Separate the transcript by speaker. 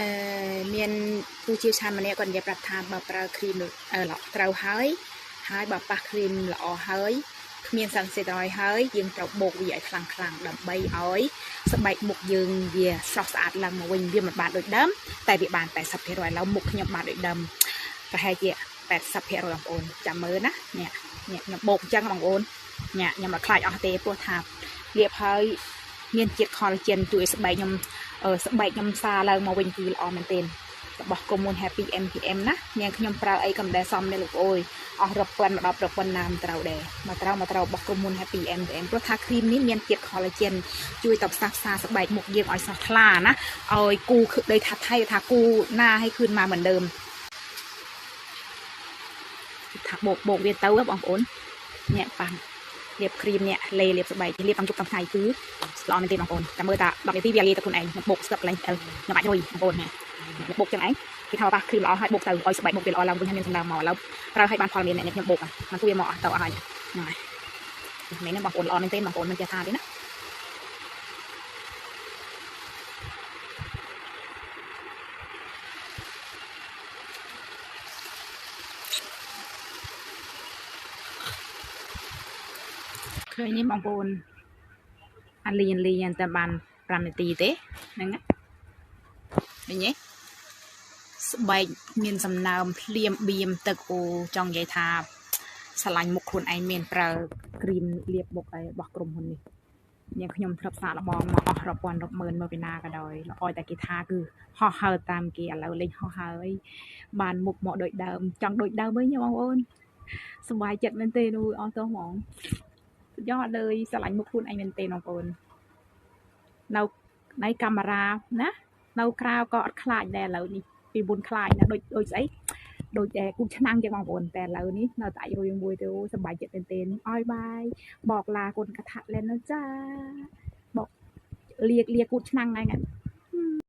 Speaker 1: អឺមានผู้ជាវឆានម្នាក់គាត់និយាយប្រាប់ថាបើប្រើគ្រីមអឺល្អត្រូវហើយហើយបើប៉ះគ្រីមល្អហើយគ្មានសង្កេតរយហើយយើងត្រូវបូកវាឲ្យខ្លាំងខ្លាំងៗដើម្បីឲ្យស្បែកមុខយើងវាស្រស់ស្អាតឡើងមកវិញវាមិនបានដូចដើមតែវាបាន80%ឥឡូវមុខខ្ញុំបានដូចដើមប្រហែលជា80%បងប្អូនចាំមើលណានេះនេះខ្ញុំបូកអញ្ចឹងបងប្អូននេះខ្ញុំមិនខ្លាចអស់ទេព្រោះថាលាបហើយមានជាតិ collagen ជួយឲ្យស្បែកខ្ញុំអឺ ស្បែកខ្ញុំសារឡើងមកវិញគឺល្អមែនទែនរបស់កុំមុន Happy MPM ណានាងខ្ញុំប្រើអីកំដែរសំនេះលោកអើយអស់រពន្ធមកដល់ប្រពន្ធណាមត្រូវដែរមកត្រូវមកត្រូវរបស់កុំមុន Happy MPM ព្រោះថាគ្រីមនេះមានជាតិ collagen ជួយតបផ្សះផ្សាស្បែកមុខយើងឲ្យស្រស់ថ្លាណាឲ្យគូគឺដូចថាថៃថាគូណាឲ្យឃើញមកមិនដើមថាបោកបោកវាទៅបងប្អូនអ្នកប៉ាំង លាបគ្រីមនេះលេលាបស្បែកលាបតាមជប់តាមថ្ងៃគឺល្អមែនទេបងប្អូនតែមើលតា10នាទីវាលាទៅខ្លួនឯងខ្ញុំបុកស្ទឹកកន្លែងទៅខ្ញុំអាចរុយបងប្អូនណាខ្ញុំបុកចឹងឯងគេថាប៉ះគ្រីមល្អហើយបុកទៅឲ្យស្បែកមុខវាល្អឡើងវិញហើយមានសំណើមមកឥឡូវប្រើឲ្យបានផលមានអ្នកខ្ញុំបុកហ្នឹងគឺវាមកអស់ទៅអស់ហើយហ្នឹងហើយមែនទេបងប្អូនល្អមែនទេបងប្អូនមិនចេះថាទេណា ឃើញនេះបងប្អូនអាលីនលីនតែបាន5នាទីទេហ្នឹងណាឃើញទេស្បែកមានសំណើមភ្លៀមបៀមទឹកអូចង់និយាយថាឆ្លាញ់មុខខ្លួនឯងមានប្រើគ្រីមលាបមុខឯរបស់ក្រុមហ៊ុននេះយ៉ាងខ្ញុំធ្លាប់សាកល្បងមកអស់រាប់ពាន់រាប់ម៉ឺនមកពីណាក៏ដោយល្អតែគេថាគឺហោះហើរតាមគេឥឡូវលេងហោះហើរបានមុខមកដូចដើមចង់ដូចដើមវិញបងប្អូនសប្បាយចិត្តមែនទេនោះអស់ទោះហ្មង យើងអត់លើយស្រឡាញ់មុខខ្លួនឯងមែនទេបងប្អូននៅនៃកាមេរ៉ាណានៅក្រៅក៏អត់ខ្លាចដែរឥឡូវនេះពីមុនខ្លាចណាដូចដូចស្អីដូចតែគូឆ្នាំងចឹងបងប្អូនតែឥឡូវនេះនៅតែអាចរួយមួយទៅសប្បាយចិត្តមែនទេអោយបាយបោកឡាគុណកថាលែនណាចាបោកលៀកលៀកគូឆ្នាំងហ្នឹង